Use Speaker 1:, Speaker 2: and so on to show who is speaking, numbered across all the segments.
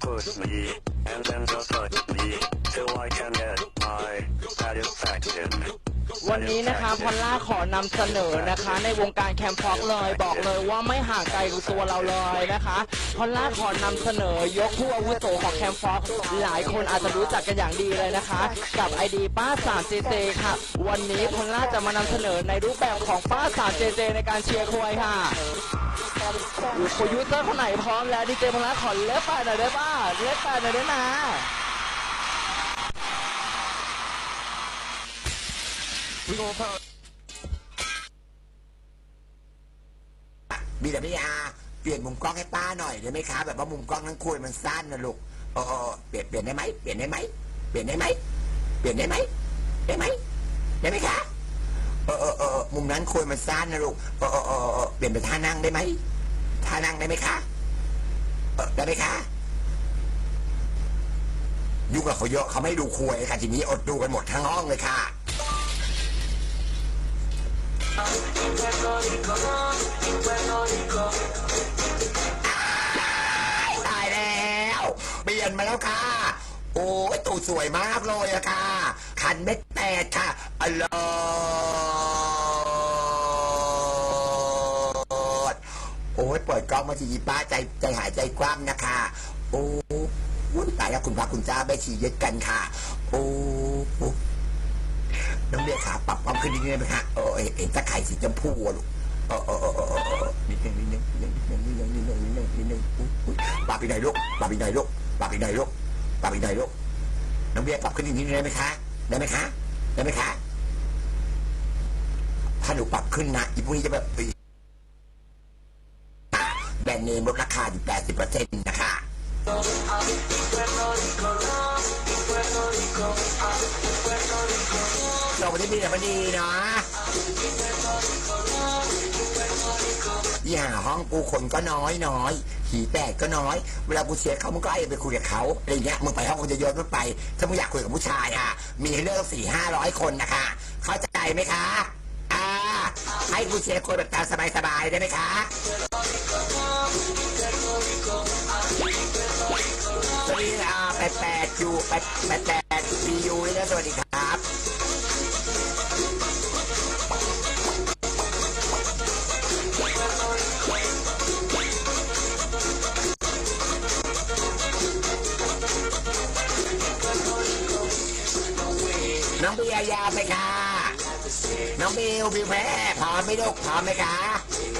Speaker 1: push me, and then just touch me, till I can get my satisfaction.
Speaker 2: วันนี้นะคะพอลล่าขอนำเสนอนะคะ ในวงการแคมป์ฟ็อกเลย บอกเลยว่าไม่ห่างไกลกับตัวเราเลยนะคะพอลล่าขอนำเสนอยกผู้อาวุโสของแคมป์ฟ็อกหลายคนอาจจะรู้จักกันอย่างดีเลยนะคะ กับไอดีป้าสามเจเจค่ะ วันนี้พอลล่าจะมานำเสนอในรูปแบบของป้าสามเจเจในการเชียร์ควยค่ะ โอยูเซอร์คนไหนพร้อมแล้วดีเจพอลล่าขอเล็บไปหน่อยได้ป่ะเล็บไปหน่อยได้ไหม
Speaker 1: We gonna pop.
Speaker 3: บีดับยาเปลี่ยนมุมกล้องให้ป้าหน่อยได้ไหมคะแบบว่ามุมกล้องนั้นคุยมันสั้นนะลูกเออเปลี่ยนเปลี่ยนได้ไหมเปลี่ยนได้ไหมเปลี่ยนได้ไหมเปลี่ยนได้ไหมได้ไหมได้ไหมคะเออเออเออมุมนั้นคุยมันสั้นนะลูกเออเออเออเออเปลี่ยนเป็นท่านั่งได้ไหม ท่านั่งได้ไหมคะได้ไหมคะยุ่งกับเขาเยอะเขาไม่ดูคุยค่ะทีนี้อดดูกันหมดทั้งห้องเลยค่ะตายแล้วเปลี่ยนมาแล้วค่ะ โอ้ยตูดสวยมากเลยอะค่ะ คันเม็ดแตกค่ะอลอด โอ้ยเปิดกล้องมาทีป้าใจใจหายใจกว้างนะคะ โอ้วุ้นตายแล้วคุณพระคุณเจ้าไปฉี่เย็ดกันค่ะ โอ้น้องเบียร์ขาปรับความขึ้นนิดนึงไหมคะเออเห็นตะไคร่สีชมพูลูกเออเออเออเออเออนิดนึงนิดนึงนิดนึงนิดนึงนิดนึงนิดนึงนิดนึงอุ๊ยอุ๊ยปรับอีกหนลูกปรับอีกหนลูกปรับอีกหนลูกปรับอีกหนลูกน้องเบียร์ปรับขึ้นนิดนึงได้ไหมคะได้ไหมคะได้ไหมคะถ้าหนูปรับขึ้นนะอีพวกนี้จะแบบ นด์เนมลดราคาอยู่80%นะคะสวัสดีพี่แต่พอดีเนาะอย่าห้องกูคนก็น้อยน้อยหีแตกก็น้อย เวลากูเชียเขามึงก็ไอ้ไปคุยกับเขาอะไรเงี้ยมึงไปห้องกูจะโยนมันไป ถ้ามึงอยากคุยกับผู้ชายอะ มีให้เลือกสี่ห้าร้อยคนนะคะ เข้าใจไหมคะอ่าให้กูเชียคุยแบบตามสบายๆได้ไหมคะ แปดแปดยูแปดแปดแปดปียูนี่นะสวัสดีครับน้องเบียร์ยาไปค่ะน้องบิวบิวแพ้พร้อมไหมลูกพร้อมไหมคะ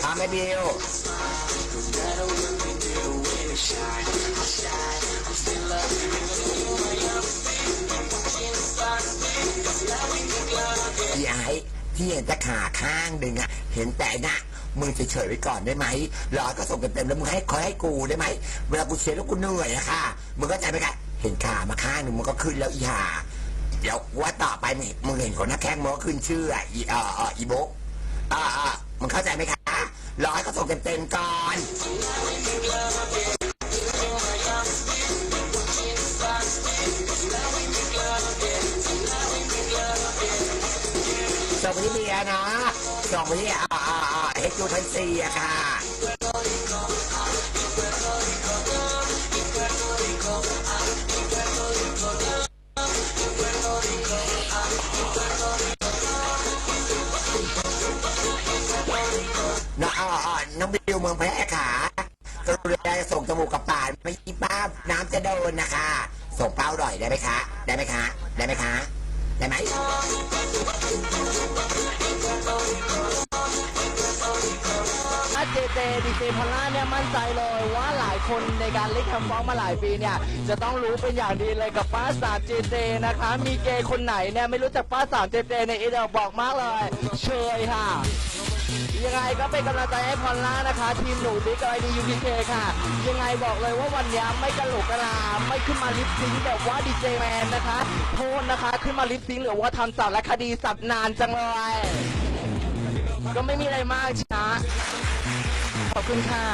Speaker 3: พร้อมไหมบิว ยายที่เห็นต่ขาข้างหนึ่งอะเห็นแต่นะมึงเฉยๆไว้ก่อนได้ไหมรอก็ส่งเต็มๆแล้วมึงให้คอยให้กูได้ไหมเวลากูเชียร์แล้วกูเหนื่อยอะค่ะมึงก็ใจไหมคะเห็นขามาข้างหนึ่งมันก็ขึ้นแล้วอีห่าเดี๋ยวว่าต่อไปมึงเห็นคนนักแข่งมึงก็ขึ้นชื่ออะอีเออเอออีโบกอ่าอ่ามึงเข้าใจไหมคะรอให้เขาส่งเต็มๆก่อน ส่งไปที่เบียร์นะส่งไปที่อ่าอ่าอ่าเฮจูทันซีอะค่ะน้องน้องบิวเมืองแพร่ขากรุณาส่งจมูกกับปากไม่ยิ้ป้าน้ำจะโดนนะคะ ส่งเป้าหน่อยได้ไหมคะ ได้ไหมคะ ได้ไหมคะ ได้ไหม
Speaker 2: เจดีเจพอลล่าเนี่ยมั่นใจเลยว่าหลายคนในการเล่นคมป์ฟองมาหลายปีเนี่ยจะต้องรู้เป็นอย่างดีเลยกับป้าสามเจเจนะคะ มีเกย์คนไหนเนี่ยไม่รู้จักป้าสามเจเจในอีเดลบอกมากเลย เชยค่ะ ยังไงก็เป็นกำลังใจให้พอลล่านะคะ ทีมหนูบิ๊กไอดียูพีเคค่ะ ยังไงบอกเลยว่าวันนี้ไม่กระโหลกกระลาไม่ขึ้นมาลิปซิงค์แบบว่าดีเจแมนนะคะโทษนะคะขึ้นมาลิปซิงค์หรือว่าทำสารคดีสับนานจังเลยก็ไม่มีอะไรมากช้า อบคุณค่ะ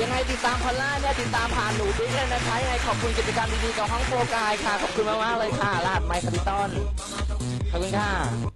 Speaker 2: ยังไงติดตามพอลล่าเนี่ยติดตามผ่านหนูบิ๊กเลยนะคะยังไงขอบคุณกิจกรรมดีๆกับห้องโปรกายค่ะ ขอบคุณมากๆเลยค่ะลาดไมค์คาริตอน ขอบคุณค่ะ